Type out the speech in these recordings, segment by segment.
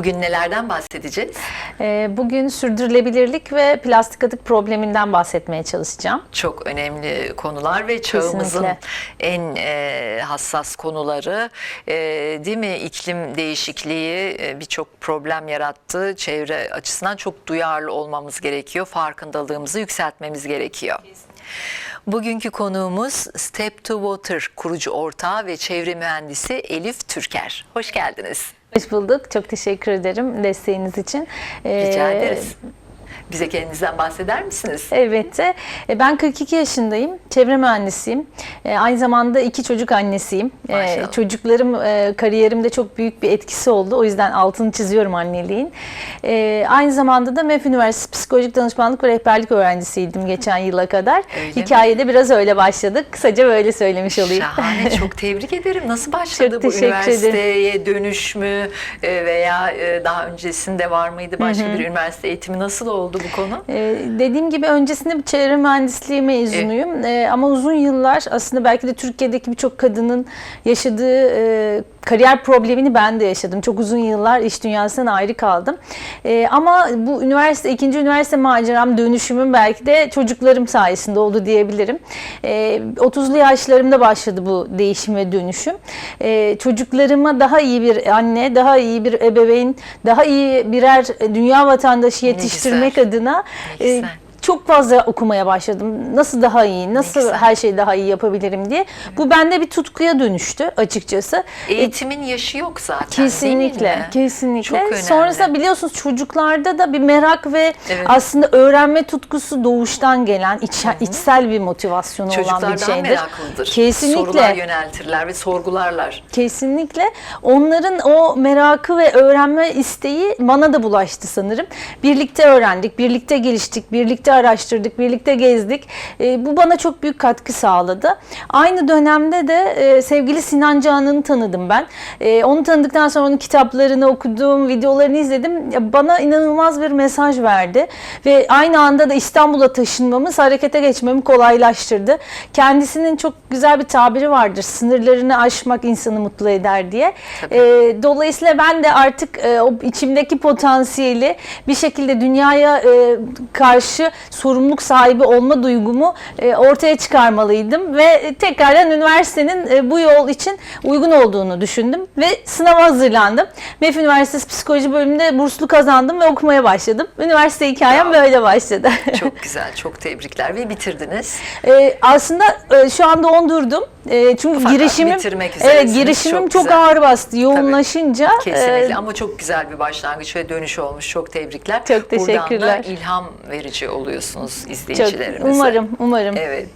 Bugün nelerden bahsedeceğiz? Ee, Bugün sürdürülebilirlik ve plastik atık probleminden bahsetmeye çalışacağım. Çok önemli konular ve çağımızın Kesinlikle. en e, hassas konuları. E, değil mi? İklim değişikliği e, birçok problem yarattı. Çevre açısından çok duyarlı olmamız gerekiyor. Farkındalığımızı yükseltmemiz gerekiyor. Bugünkü konuğumuz Step to Water kurucu ortağı ve çevre mühendisi Elif Türker. Hoş geldiniz. Hoş bulduk. Çok teşekkür ederim desteğiniz için. Rica Ee, ederiz. Bize kendinizden bahseder misiniz? Evet. e, Ben 42 yaşındayım. Çevre mühendisiyim. E, Aynı zamanda iki çocuk annesiyim. E, Maşallah. Çocuklarım kariyerimde çok büyük bir etkisi oldu. O yüzden altını çiziyorum anneliğin. Aynı zamanda da MEF Üniversitesi Psikolojik Danışmanlık ve Rehberlik öğrencisiydim geçen yıla kadar. Öyle mi? Hikayede biraz öyle başladık. Kısaca böyle söylemiş olayım. Şahane çok tebrik ederim. Nasıl başladı Çok bu üniversiteye dönüş mü veya daha öncesinde var mıydı başka bir üniversite eğitimi nasıl oldu bu konu? Ee, dediğim gibi öncesinde bir çevre mühendisliği mezunuyum. Ee, ama uzun yıllar aslında belki de Türkiye'deki birçok kadının yaşadığı e, kariyer problemini ben de yaşadım. Çok uzun yıllar iş dünyasından ayrı kaldım. Ee, ama bu üniversite, ikinci üniversite maceram dönüşümüm belki de çocuklarım sayesinde oldu diyebilirim. Ee, 30'lu yaşlarımda başladı bu değişim ve dönüşüm. Ee, çocuklarıma daha iyi bir anne, daha iyi bir ebeveyn, daha iyi birer dünya vatandaşı yetiştirmek güzel. Adına Ne e, güzel. Çok fazla okumaya başladım. Nasıl daha iyi, nasıl güzel. her şeyi daha iyi yapabilirim diye. Bu bende bir tutkuya dönüştü açıkçası. Eğitimin yaşı yok zaten Kesinlikle, kesinlikle. Çok önemli. Sonrasında biliyorsunuz çocuklarda da bir merak ve Evet. aslında öğrenme tutkusu doğuştan gelen iç, içsel bir motivasyonu olan Çocuklar bir daha şeydir. meraklıdır. Kesinlikle. Sorular yöneltirler ve sorgularlar. Kesinlikle. Onların o merakı ve öğrenme isteği bana da bulaştı sanırım. Birlikte öğrendik, birlikte geliştik, birlikte araştırdık, birlikte gezdik. E, bu bana çok büyük katkı sağladı. Aynı dönemde de e, sevgili Sinan Canan'ı tanıdım ben. E, onu tanıdıktan sonra onun kitaplarını okudum, videolarını izledim. Ya, Bana inanılmaz bir mesaj verdi. Ve aynı anda da İstanbul'a taşınmamız harekete geçmemi kolaylaştırdı. Kendisinin çok güzel bir tabiri vardır. Sınırlarını aşmak insanı mutlu eder diye. E, dolayısıyla ben de artık e, o içimdeki potansiyeli bir şekilde dünyaya e, karşı sorumluluk sahibi olma duygumu e, ortaya çıkarmalıydım ve tekrardan üniversitenin e, bu yol için uygun olduğunu düşündüm ve sınava hazırlandım. MEF Üniversitesi Psikoloji bölümünde burslu kazandım ve okumaya başladım. Üniversite hikayem Bravo. böyle başladı. Çok güzel, çok tebrikler ve bitirdiniz. Ee, aslında e, şu anda ondurdum. E, çünkü Fakat girişimim evet girişimim Çok çok, güzel. ağır bastı. Yoğunlaşınca Kesinlikle e, ama çok güzel bir başlangıç ve dönüş olmuş. Çok tebrikler. Çok Buradan da teşekkürler. ilham verici oluyorsunuz çok izleyicilerimize. umarım umarım. Evet.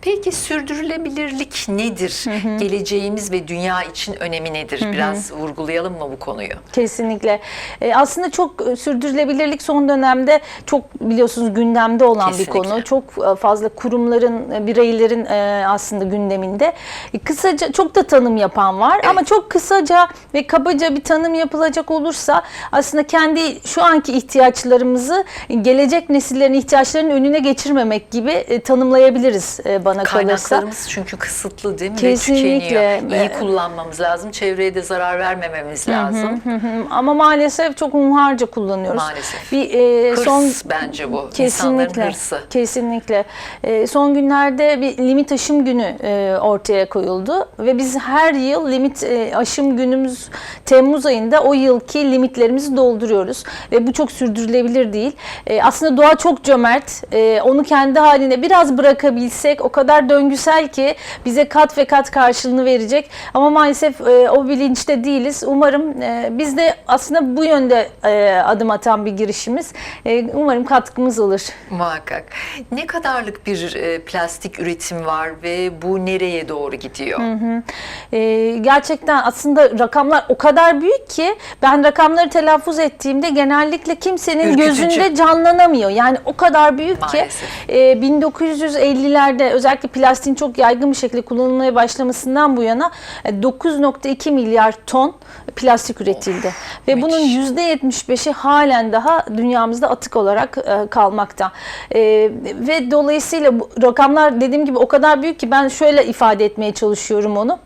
Peki sürdürülebilirlik nedir? Geleceğimiz ve dünya için önemi nedir? Biraz vurgulayalım mı bu konuyu? Kesinlikle. E, aslında çok e, sürdürülebilirlik son dönemde çok biliyorsunuz gündemde olan Kesinlikle. bir konu. Çok e, fazla kurumların, e, bireylerin e, aslında gündeminde. E, kısaca çok da tanım yapan var ama çok kısaca ve kabaca bir tanım yapılacak olursa aslında kendi şu anki ihtiyaçlarımızı gelecek nesillerin ihtiyaçlarının önüne geçirmemek gibi e, tanımlayabiliriz e, bana kalırsa. Kaynaklarımız çünkü kısıtlı değil mi? Kesinlikle. Ve tükeniyor. İyi Ve- kullanmamız lazım. Çevreye de zarar vermememiz lazım. Hı hı. Ama maalesef çok hunharca kullanıyoruz. Maalesef. Bir e, Hırs son bence bu. İnsanların Kesinlikle. hırsı. Kesinlikle. Ee, son günlerde bir limit aşım günü e, ortaya koyuldu ve biz her yıl limit e, aşım günümüz Temmuz ayında o yılki limitlerimizi dolduruyoruz ve bu çok sürdürülebilir değil. E, aslında doğa çok cömert. E, onu kendi haline biraz bırakabilsek o kadar döngüsel ki bize kat ve kat karşılığını verecek. Ama maalesef e, o bilinçte değiliz. Umarım e, biz de aslında bu yönde e, adım atan bir girişimiz. E, umarım katkımız olur. Muhakkak. Ne kadarlık bir e, plastik üretim var ve bu nereye doğru gidiyor? Ee, gerçekten aslında rakamlar o kadar büyük ki ben rakamları telaffuz ettiğimde genellikle kimsenin Ürkütücü. gözünde canlanamıyor. Yani o kadar büyük Maalesef. ki e, 1950'lerde özellikle plastiğin çok yaygın bir şekilde kullanılmaya başlamasından bu yana e, 9.2 milyar ton plastik üretildi. Ve bunun müthiş. %75'i halen daha dünyamızda atık olarak e, kalmakta. E, ve dolayısıyla bu rakamlar dediğim gibi o kadar büyük ki ben şöyle ifade etmeye çalışıyorum onu.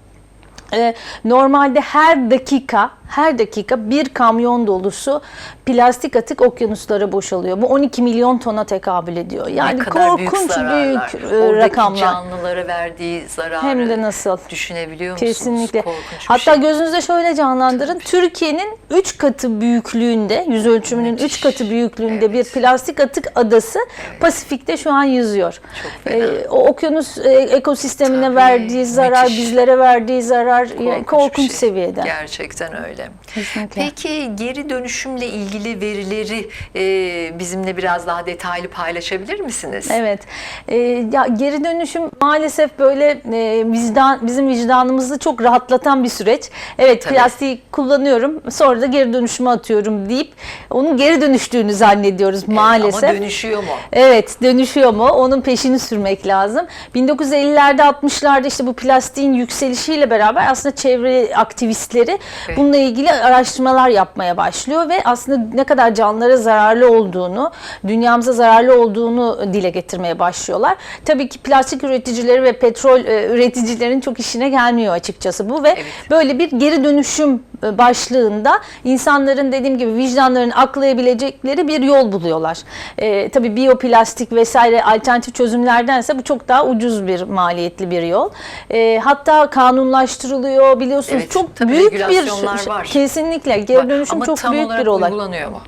E, normalde her dakika her dakika bir kamyon dolusu plastik atık okyanuslara boşalıyor. Bu 12 milyon tona tekabül ediyor. Yani korkunç büyük, zararlar. büyük, e, Oradaki rakamlar. canlılara verdiği zararı Hem de nasıl? düşünebiliyor musunuz? Kesinlikle. Korkunç Hatta şey. gözünüzde şöyle canlandırın. Türkiye'nin 3 katı büyüklüğünde, yüz ölçümünün 3 Müthiş. katı büyüklüğünde bir plastik atık adası Pasifik'te şu an yüzüyor. Ee, o okyanus e, ekosistemine Tabii, verdiği zarar, müthiş. bizlere verdiği zarar yani bir korkunç şey. seviyede. Gerçekten öyle. Kesinlikle. Peki geri dönüşümle ilgili verileri e, bizimle biraz daha detaylı paylaşabilir misiniz? Evet. Ee, ya geri dönüşüm maalesef böyle e, vicdan bizim vicdanımızı çok rahatlatan bir süreç. Evet Tabii. plastiği kullanıyorum sonra da geri dönüşüme atıyorum deyip onun geri dönüştüğünü zannediyoruz maalesef. Ama dönüşüyor mu? Evet dönüşüyor mu? Onun peşini sürmek lazım. 1950'lerde 60'larda işte bu plastiğin yükselişiyle beraber aslında çevre aktivistleri Evet. bununla ilgili araştırmalar yapmaya başlıyor ve aslında ne kadar canlılara zararlı olduğunu, dünyamıza zararlı olduğunu dile getirmeye başlıyorlar. Tabii ki plastik üreticileri ve petrol e, üreticilerin çok işine gelmiyor açıkçası bu ve Evet. böyle bir geri dönüşüm e, başlığında insanların dediğim gibi vicdanlarını aklayabilecekleri bir yol buluyorlar. E, tabii biyoplastik vesaire alternatif çözümlerdense bu çok daha ucuz bir maliyetli bir yol. E, hatta kanunlaştırılıyor biliyorsunuz Evet, çok büyük bir regülasyonlar var. kesinlikle geri dönüşüm Ama çok büyük bir olay. uygulanıyor mu?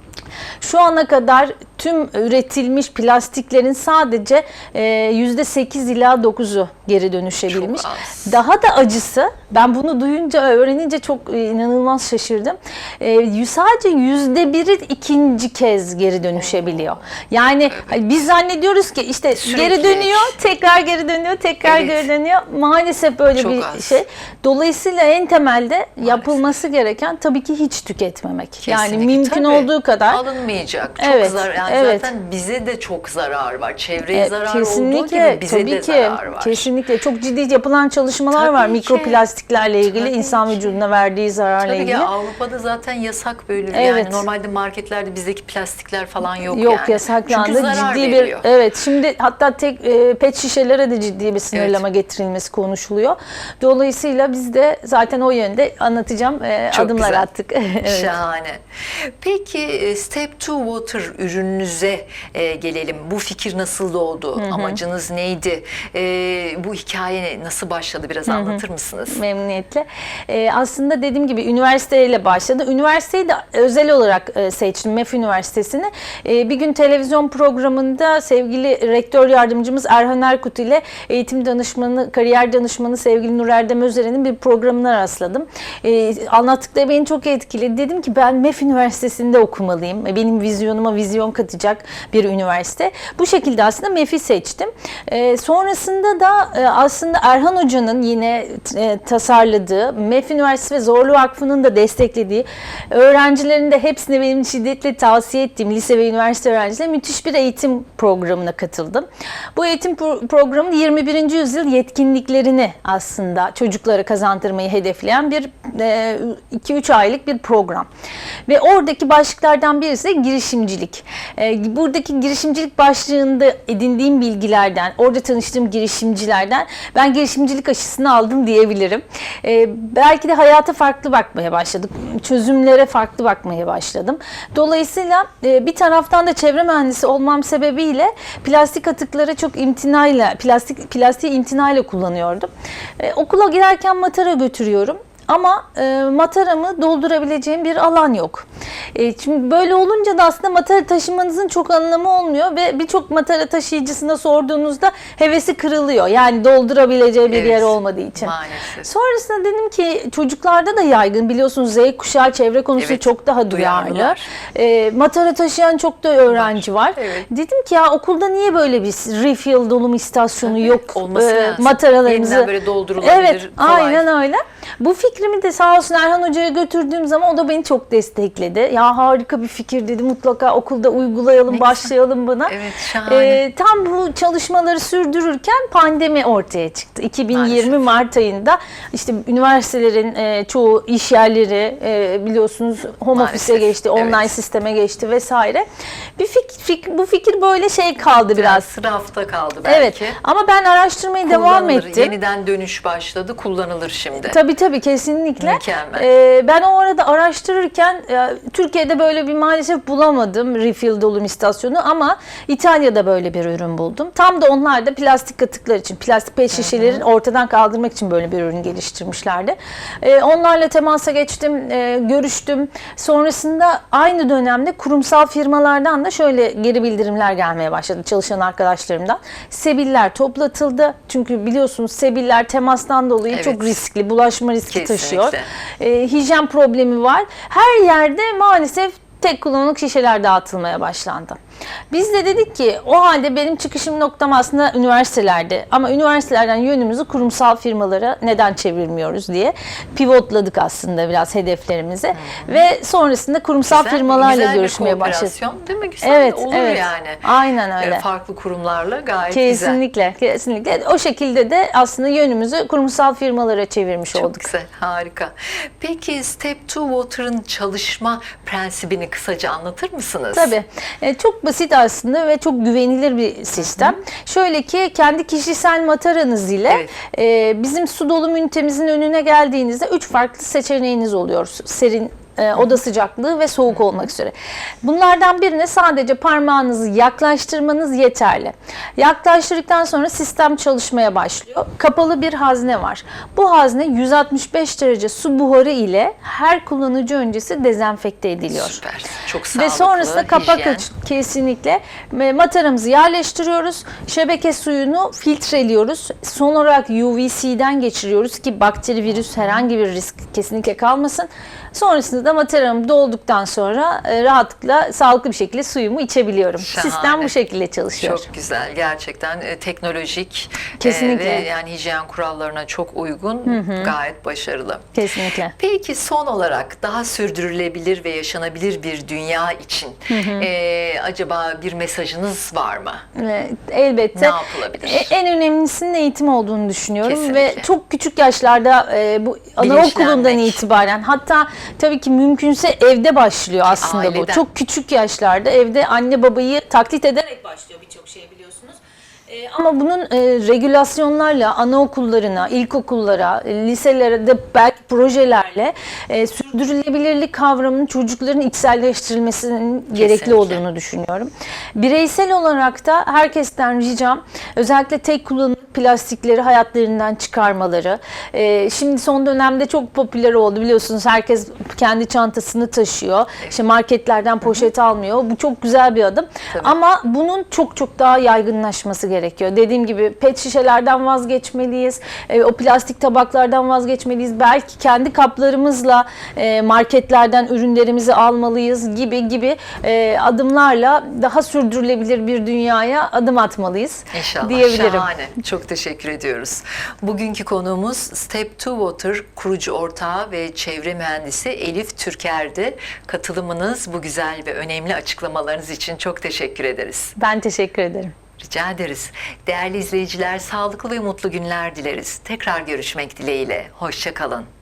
Şu ana kadar tüm üretilmiş plastiklerin sadece e, %8 ila 9'u geri dönüşebilmiş. Daha da acısı ben bunu duyunca öğrenince çok e, inanılmaz şaşırdım. E, sadece %1'i ikinci kez geri dönüşebiliyor. Yani hani biz zannediyoruz ki işte Sürekli. geri dönüyor, tekrar geri dönüyor, tekrar Evet. geri dönüyor. Maalesef böyle Çok bir az. şey. Dolayısıyla en temelde yapılması gereken tabii ki hiç tüketmemek. Yani Kesinlikle. mümkün Tabii. olduğu kadar alınmayacak. Çok Evet, zarar. Yani evet. zaten bize de çok zarar var. Çevreye E, zarar olduğu gibi bize tabii de ki, zarar var. Kesinlikle çok ciddi yapılan çalışmalar Tabii var ki. mikroplastiklerle ilgili Tabii insan ki. vücuduna verdiği zararla Tabii ilgili. ki Avrupa'da zaten yasak böyle. Evet. Yani normalde marketlerde bizdeki plastikler falan yok, Yok yani. yasaklandı. Çünkü zarar ciddi veriyor. bir evet şimdi hatta tek e, pet şişelere de ciddi bir sınırlama getirilmesi konuşuluyor. Dolayısıyla biz de zaten o yönde anlatacağım e, Çok adımlar güzel. attık. evet. Şahane. Peki e, Step to Water ürününüze e, gelelim. Bu fikir nasıl doğdu? Amacınız neydi? E, bu hikaye nasıl başladı? Biraz anlatır mısınız? Memnuniyetle. Ee, aslında dediğim gibi üniversiteyle başladı. Üniversiteyi de özel olarak e, seçtim. MEF Üniversitesi'ni. Ee, bir gün televizyon programında sevgili rektör yardımcımız Erhan Erkut ile eğitim danışmanı, kariyer danışmanı sevgili Nur Erdem Özer'in bir programına rastladım. Ee, anlattıkları beni çok etkiledi. Dedim ki ben MEF Üniversitesi'nde okumalıyım. E, Benim vizyonuma vizyon katacak bir üniversite. Bu şekilde aslında MEF'i seçtim. Ee, sonrasında da e, aslında Erhan Hoca'nın yine e, tasarladığı, MEF Üniversitesi ve Zorlu Vakfı'nın da desteklediği, öğrencilerin de hepsine benim şiddetle tavsiye ettiğim lise ve üniversite öğrencilerine müthiş bir eğitim programına katıldım. Bu eğitim pro- programı 21. yüzyıl yetkinliklerini aslında çocuklara kazandırmayı hedefleyen bir 2-3 aylık bir program. Ve oradaki başlıklardan birisi de girişimcilik. E, buradaki girişimcilik başlığında edindiğim bilgilerden, orada tanıştığım girişimcilerden ben girişimcilik aşısını aldım diyebilirim. E, belki de hayata farklı bakmaya başladık. Çözümlere farklı bakmaya başladım. Dolayısıyla e, bir taraftan da çevre mühendisi olmam sebebiyle plastik atıkları çok imtinayla, plastik plastiği imtinayla kullanıyordum. E, okula giderken matara götürüyorum. Ama e, mataramı doldurabileceğim bir alan yok. E, şimdi böyle olunca da aslında matara taşımanızın çok anlamı olmuyor ve birçok matara taşıyıcısına sorduğunuzda hevesi kırılıyor. Yani doldurabileceği bir Evet, yer olmadığı için. maalesef. Sonrasında dedim ki çocuklarda da yaygın biliyorsunuz Z kuşağı çevre konusunda Evet, çok daha duyarlı. E, matara taşıyan çok da öğrenci var. evet. Dedim ki ya okulda niye böyle bir refill dolum istasyonu yok? olması E, lazım. mataralarımızı. Yeniden böyle doldurulabilir, Evet, kolay. aynen öyle. Bu fikrimi de sağ olsun Erhan Hoca'ya götürdüğüm zaman o da beni çok destekledi. Ya harika bir fikir dedi mutlaka okulda uygulayalım, Ne başlayalım buna. Evet, şahane. Ee, tam bu çalışmaları sürdürürken pandemi ortaya çıktı. 2020 Maalesef. Mart ayında işte üniversitelerin e, çoğu iş yerleri e, biliyorsunuz home office'e geçti, online evet. sisteme geçti vesaire. Bir fik, fik- bu fikir böyle şey kaldı biraz. Biraz rafta kaldı belki. Evet ama ben araştırmaya devam ettim. Yeniden dönüş başladı. Kullanılır şimdi. Tabii tabii kesinlikle Kesinlikle. Mükemmel. Ee, ben o arada araştırırken e, Türkiye'de böyle bir maalesef bulamadım refill dolum istasyonu ama İtalya'da böyle bir ürün buldum. Tam da onlar da plastik atıklar için, plastik pet şişelerin ortadan kaldırmak için böyle bir ürün geliştirmişlerdi. Ee, onlarla temasa geçtim, e, görüştüm. Sonrasında aynı dönemde kurumsal firmalardan da şöyle geri bildirimler gelmeye başladı çalışan arkadaşlarımdan. Sebiller toplatıldı. Çünkü biliyorsunuz sebiller temastan dolayı Evet. çok riskli, bulaşma riski. Taşıyor. E, hijyen problemi var. Her yerde maalesef tek kullanımlık şişeler dağıtılmaya başlandı. Biz de dedik ki o halde benim çıkışım noktam aslında üniversitelerde ama üniversitelerden yönümüzü kurumsal firmalara neden çevirmiyoruz diye pivotladık aslında biraz hedeflerimizi ve sonrasında kurumsal Güzel- firmalarla güzel görüşmeye başladık. Değil mi? Güzel Evet, olur evet. yani. Aynen öyle. E, Farklı kurumlarla gayet güzel. Kesinlikle, kesinlikle. O şekilde de aslında yönümüzü kurumsal firmalara çevirmiş Çok olduk. güzel, harika. Peki Step 2 Water'ın çalışma prensibini kısaca anlatır mısınız? Tabii. E, çok basit aslında ve çok güvenilir bir sistem. Şöyle ki kendi kişisel mataranız ile Evet. e, bizim su dolum ünitemizin önüne geldiğinizde üç farklı seçeneğiniz oluyor. Serin e, oda sıcaklığı ve soğuk olmak üzere. Bunlardan birine sadece parmağınızı yaklaştırmanız yeterli. Yaklaştırdıktan sonra sistem çalışmaya başlıyor. Kapalı bir hazne var. Bu hazne 165 derece su buharı ile her kullanıcı öncesi dezenfekte ediliyor. Süper. Çok sağlıklı. Ve sonrasında kapak hijyen. aç kesinlikle Ve mataramızı yerleştiriyoruz. Şebeke suyunu filtreliyoruz. Son olarak UVC'den geçiriyoruz ki bakteri, virüs herhangi bir risk kesinlikle kalmasın. Sonrasında da mataram dolduktan sonra e, rahatlıkla sağlıklı bir şekilde suyumu içebiliyorum. Şahane. Sistem bu şekilde çalışıyor. Çok güzel. Gerçekten e, teknolojik e, Kesinlikle. ve yani hijyen kurallarına çok uygun. Gayet başarılı. Kesinlikle. Peki son olarak daha sürdürülebilir ve yaşanabilir bir dünya için e, acaba bir mesajınız var mı? Evet, elbette. Ne yapılabilir? E, En önemlisinin eğitim olduğunu düşünüyorum Kesinlikle. ve çok küçük yaşlarda e, bu anaokulundan itibaren hatta tabii ki mümkünse evde başlıyor aslında bu. Aileden. Çok küçük yaşlarda evde anne babayı taklit ederek başlıyor birçok şey biliyorsunuz. E, ama bunun e, regülasyonlarla anaokullarına, ilkokullara, e, liselerde belki projelerle e, sürdürülebilirlik kavramının çocukların içselleştirilmesinin gerekli Kesinlikle. olduğunu düşünüyorum. Bireysel olarak da herkesten ricam özellikle tek kullanımlık plastikleri hayatlarından çıkarmaları. Ee, şimdi son dönemde çok popüler oldu biliyorsunuz herkes kendi çantasını taşıyor. İşte marketlerden poşet almıyor. Bu çok güzel bir adım. Tabii. Ama bunun çok çok daha yaygınlaşması gerekiyor. Dediğim gibi pet şişelerden vazgeçmeliyiz. Ee, o plastik tabaklardan vazgeçmeliyiz. Belki kendi kaplarımızla e, marketlerden ürünlerimizi almalıyız gibi gibi e, adımlarla daha sürdürülebilir bir dünyaya adım atmalıyız İnşallah. diyebilirim. Şahane. Çok teşekkür ediyoruz. Bugünkü konuğumuz Step 2 Water kurucu ortağı ve çevre mühendisi Elif Türker'di. Katılımınız bu güzel ve önemli açıklamalarınız için çok teşekkür ederiz. Ben teşekkür ederim. Rica ederiz. Değerli izleyiciler sağlıklı ve mutlu günler dileriz. Tekrar görüşmek dileğiyle. Hoşçakalın.